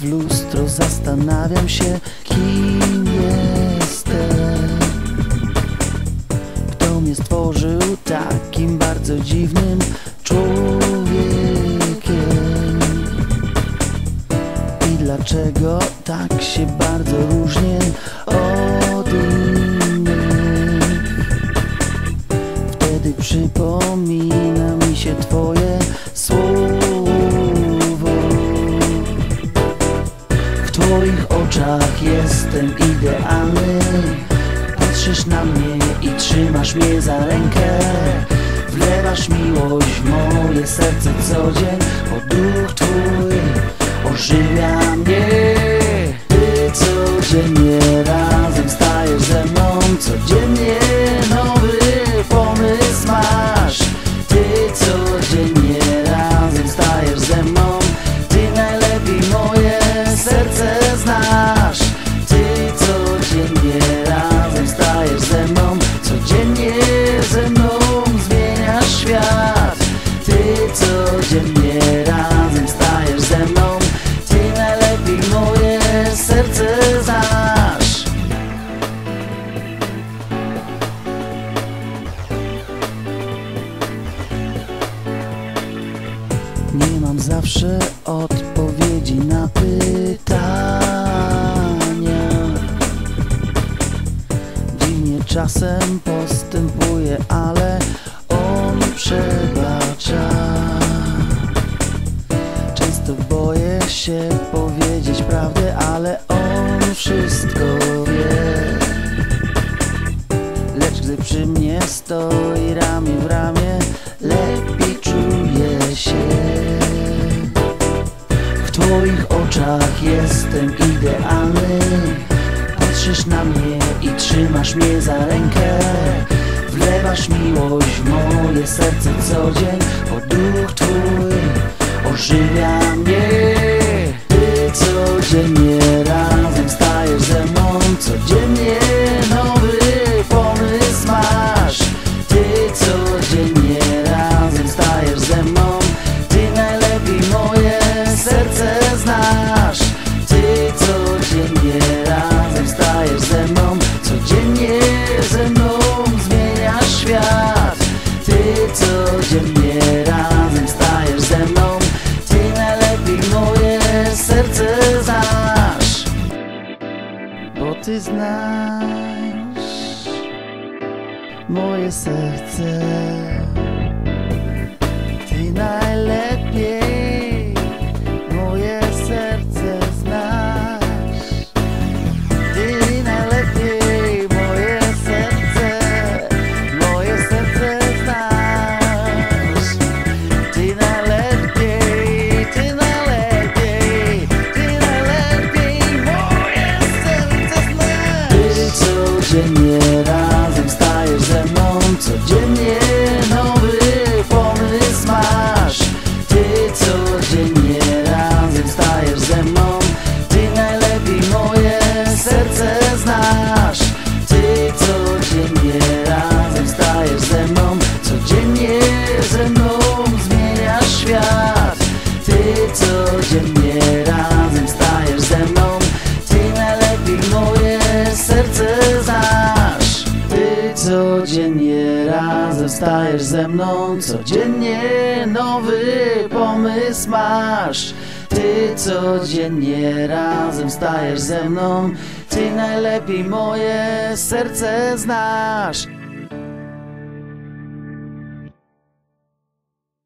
w lustro, zastanawiam się, kim jestem. Kto mnie stworzył takim bardzo dziwnym Patrzysz na mnie i trzymasz mnie za rękę. Wlewasz miłość w moje serce co dzień, bo duch Twój Nie mam zawsze odpowiedzi na pytania. Dziwnie czasem postępuje, ale on przebacza. Często boję się powiedzieć prawdę, ale on wszystko wie. Lecz gdy przy mnie stoi ramię w ramię, Twoich oczach jestem idealny. Patrzysz na mnie i trzymasz mnie za rękę. Wlewasz miłość w moje serce co dzień, duch Twój ożywia serce znasz. Bo ty znasz moje serce. Ty najlepiej codziennie razem razem stajesz ze mną, codziennie nowy pomysł masz. Ty codziennie razem stajesz ze mną, ty najlepiej moje serce znasz.